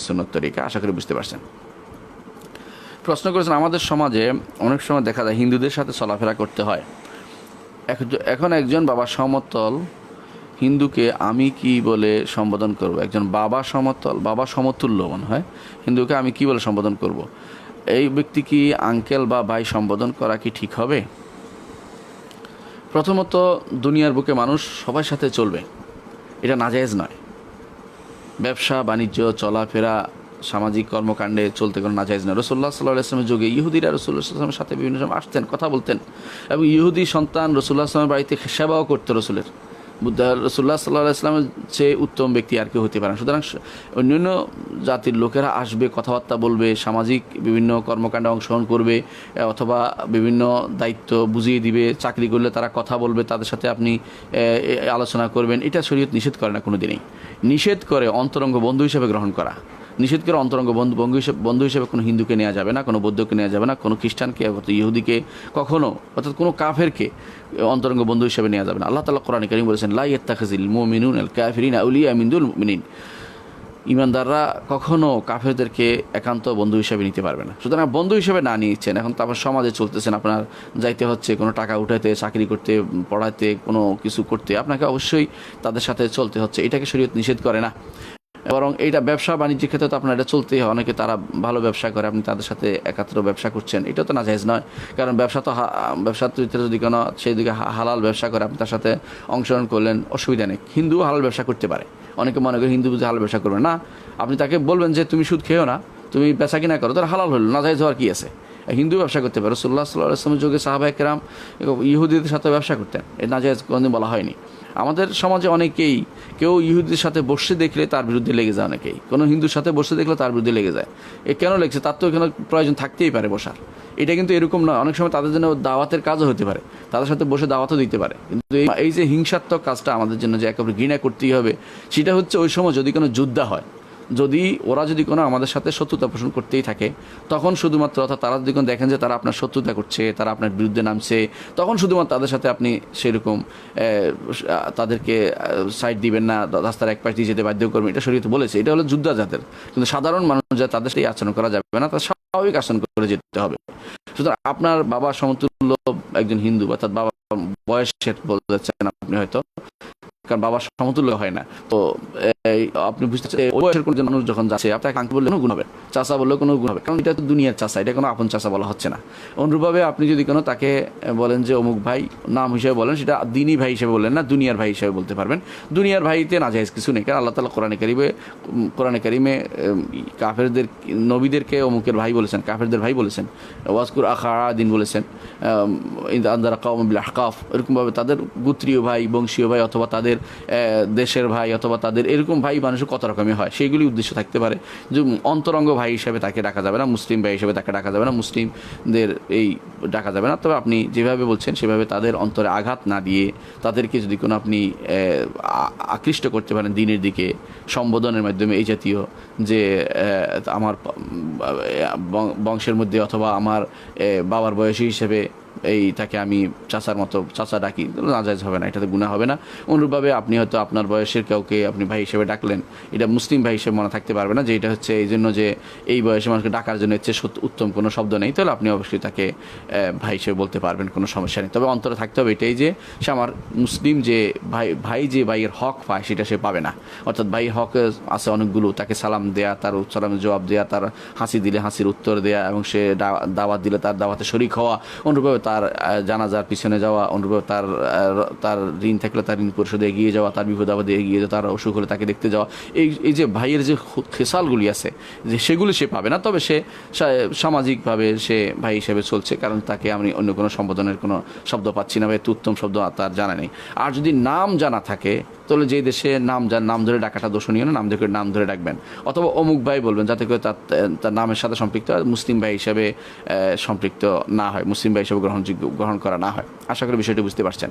সুন্নত তরিকা আশা করি বুঝতে পারছেন। প্রশ্ন করেছেন, আমাদের সমাজে অনেক সময় দেখা যায় হিন্দুদের সাথে চলাফেরা করতে হয়। এখন একজন বাবা সমতল, হিন্দুকে আমি কি বলে সম্বোধন করব? একজন বাবা সমতল, বাবা সমতুল্য মনে হয়, হিন্দুকে আমি কি বলে সম্বোধন করব? এই ব্যক্তি কি আঙ্কেল বা ভাই সম্বোধন করা কি ঠিক হবে? প্রথমত, দুনিয়ার বুকে মানুষ সবার সাথে চলবে। এটা নাজায়েজ নয়। ব্যবসা, বাণিজ্য, চলাফেরা, সামাজিক কর্মকাণ্ডে চলতে কোনো নাজাইজ না রসুল্লাহ সাল্লাহ আসলামের যুগে ইহুদিরা রসুল্লাহ আসলামের সাথে বিভিন্ন সময় আসতেন, কথা বলতেন এবং ইহুদি সন্তান রসুল্লাহ আসলামের বাড়িতে সেবাও করতো রসুলের। রসুল্লাহ সাল্লাহ ইসলামের চেয়ে উত্তম ব্যক্তি আর কেউ হতে পারেন সুতরাং অন্যান্য জাতির লোকেরা আসবে, কথাবার্তা বলবে, সামাজিক বিভিন্ন কর্মকাণ্ডে অংশগ্রহণ করবে অথবা বিভিন্ন দায়িত্ব বুঝিয়ে দিবে, চাকরি করলে তারা কথা বলবে, তাদের সাথে আপনি আলোচনা করবেন। এটা শরীয়ত নিষেধ করে না কোনো দিনই নিষেধ করে অন্তরঙ্গ বন্ধু হিসেবে গ্রহণ করা। নিষেধ করে অন্তরঙ্গ বন্ধু বন্ধু হিসেবে বন্ধু হিসেবে কোনো হিন্দুকে নেওয়া যাবে না, কোনো বৌদ্ধকে নেওয়া যাবে না, কোনো খ্রিস্টানকে অথবা ইহুদিকে কখনো, অর্থাৎ কোনো কাফেরকে অন্তরঙ্গ বন্ধু হিসেবে নেওয়া যাবে না। আল্লাহ তালা কোরআন করিম বলেছেন লাই ইত্তাখাজিল মোমিনুন আল কাফিরিন আউলিয়া মিন্দুল মিনিন ইমানদাররা কখনো কাফেরদেরকে একান্ত বন্ধু হিসেবে নিতে পারবে না। সুতরাং বন্ধু হিসেবে না নিচ্ছেন এখন তো আপনার সমাজে চলতেছেন, আপনার যাইতে হচ্ছে, কোনো টাকা উঠাতে চাকরি করতে পড়াতে কোনো কিছু করতে, আপনাকে অবশ্যই তাদের সাথে চলতে হচ্ছে। এটাকে শরীয়ত নিষেধ করে না। বরং এইটা ব্যবসা বাণিজ্যের ক্ষেত্রে তো আপনার এটা চলতেই হয়। অনেকে তারা ভালো ব্যবসা করে, আপনি তাদের সাথে একাত্র ব্যবসা করছেন। এটা তো না জায়েজ নয়। কারণ ব্যবসা তো ব্যবসার ভিতরে যদি কোনো সেই দিকে হালাল ব্যবসা করে, আপনি তার সাথে অংশগ্রহণ করলেন, অসুবিধা নেই। হিন্দু হালাল ব্যবসা করতে পারে। অনেকে মনে করে হিন্দু বুঝে হালাল ব্যবসা করবে না। আপনি তাকে বলবেন যে, তুমি সুদ খেয়েও না, তুমি বেচা কিনা করো তার হালাল হলো। না জায়েজ হওয়ার কি আছে? হিন্দু ব্যবসা করতে পারে। রসুল্লাহ সাল্লাহ আসলামের যুগে সাহাবাহ কেরাম ইহুদিদের সাথে ব্যবসা করতেন। এ নাজায়েজ কোনোদিন বলা হয়নি। আমাদের সমাজে অনেকেই কেউ ইহুদির সাথে বসে দেখলে তার বিরুদ্ধে লেগে যায় অনেকেই। কোনো হিন্দুর সাথে বসে দেখলে তার বিরুদ্ধে লেগে যায়। এ কেন লেগেছে? তার তো এখানে প্রয়োজন থাকতেই পারে বসার। এটা কিন্তু এরকম নয়। অনেক সময় তাদের জন্য দাওয়াতের কাজও হতে পারে। তাদের সাথে বসে দাওয়াতও দিতে পারে। কিন্তু এই যে হিংসাত্মক কাজটা আমাদের জন্য যে একেবারে ঘৃণা করতেই হবে, সেটা হচ্ছে ওই সময় যদি কোনো যুদ্ধ হয় যদি ওরা যদি কোনো আমাদের সাথে শত্রুতা পোষণ করতেই থাকে, তখন শুধুমাত্র অর্থাৎ তারা যদি কোনো দেখেন যে তারা আপনার শত্রুতা করছে, তারা আপনার বিরুদ্ধে নামছে, তখন শুধুমাত্র তাদের সাথে আপনি সেরকম তাদেরকে সাইড দিবেন না, রাস্তার এক পাশ দিয়ে যেতে বাধ্য করবেন, এটা শরীয়ত বলেছে। এটা হলো যুদ্ধ জাতের কিন্তু সাধারণ মানুষ যা তাদের সাথে এই আচরণ করা যাবে না তার স্বাভাবিক আচরণ করে যেতে হবে। সুতরাং আপনার বাবা সমতুল্য একজন হিন্দু, অর্থাৎ বাবা বয়সের বলতেছেন আপনি হয়তো। কারণ বাবা সমতুল্য হয় না। তো আপনি বুঝতে বয়সের কোনো মানুষ যখন যাচ্ছে, আপনাকে আঙ্কি বললে কোনো গুণ হবে চাষা বললে কোনো গুণ হবে কারণ এটা তো দুনিয়ার চাষা এটা কোনো আপন চাষা বলা হচ্ছে না। অনুরূপভাবে আপনি যদি কোনো তাকে বলেন যে, অমুক ভাই নাম হিসেবে বলেন, সেটা দিনী ভাই হিসেবে বললেন না, দুনিয়ার ভাই হিসেবে বলতে পারবেন। দুনিয়ার ভাইতে না যায় কিছু নেই। কারণ আল্লাহ তালা কোরআনে কারিমে কোরআনে কারিমে কাফেরদের, নবীদেরকে অমুকের ভাই বলেছেন, কাফেরদের ভাই বলেছেন। ওয়াজকুর আখা দিন বলেছেন আন্দারা কাউমিল আহকাফ। এরকমভাবে তাদের গোত্রীয় ভাই, বংশীয় ভাই অথবা তাদের দেশের ভাই অথবা তাদের এরকম ভাই মানুষের কত রকমই হয়, সেইগুলি উদ্দেশ্য থাকতে পারে। যে অন্তরঙ্গ ভাই হিসেবে তাকে ডাকা যাবে না, মুসলিম ভাই হিসেবে তাকে ডাকা যাবে না, মুসলিমদের এই ডাকা যাবে না। তবে আপনি যেভাবে বলছেন, সেভাবে তাদের অন্তরে আঘাত না দিয়ে তাদেরকে যদি কোনো আপনি আকৃষ্ট করতে পারেন দিনের দিকে, সম্বোধনের মাধ্যমে এই জাতীয় যে আমার বংশের মধ্যে অথবা আমার বাবার বয়সী হিসেবে এই তাকে আমি চাচার মতো, চাচা ডাকি নাজায়জ হবে না, এটাতে গুণা হবে না। অনুরূপভাবে আপনি হয়তো আপনার বয়সের কাউকে আপনি ভাই হিসেবে ডাকলেন, এটা মুসলিম ভাই হিসেবে মনে থাকতে পারবে না, যে এটা হচ্ছে এই জন্য যে এই বয়সে মানুষকে ডাকার জন্য সত্য- উত্তম কোনো শব্দ নেই, তাহলে আপনি অবশ্যই তাকে ভাই হিসেবে বলতে পারবেন, কোনো সমস্যা নেই। তবে অন্তরে থাকতে হবে এটাই যে, সে আমার মুসলিম যে ভাই ভাই যে ভাইয়ের হক পায়, সেটা সে পাবে না। অর্থাৎ ভাই হক আছে অনেকগুলো, তাকে সালাম দেয়া, তার সালামের জবাব দেয়া, তার হাসি দিলে হাসির উত্তর দেয়া, এবং সে দাওয়াত দিলে তার দাওয়াতে শরিক হওয়া, অনুরূপভাবে তার আহ, জানাজার পিছনে যাওয়া অনুরূপভাবে তার তার ঋণ থাকলে তার ঋণ পরিশোধে এগিয়ে যাওয়া তার বিপদ আপদে এগিয়ে যাওয়া তার অসুখ হলে তাকে দেখতে যাওয়া এই এই যে ভাইয়ের যে খেসালগুলি আছে যে সেগুলি সে পাবে না তবে সে সামাজিকভাবে সে ভাই হিসেবে চলছে কারণ তাকে আমি অন্য কোনো সম্বোধনের কোনো শব্দ পাচ্ছি না বা এত উত্তম শব্দ তার জানা নেই। আর যদি নাম জানা থাকে তাহলে যে দেশে নাম যার নাম ধরে ডাকাটা দোষণীয় না নাম ধরে নাম ধরে ডাকবেন। অথবা অমুক ভাই বলবেন যাতে করে তার তার নামের সাথে সম্পৃক্ত মুসলিম ভাই হিসাবে সম্পৃক্ত না হয় মুসলিম ভাই হিসেবে গ্রহণযোগ্য গ্রহণ করা না হয়। আশা করি বিষয়টি বুঝতে পারছেন।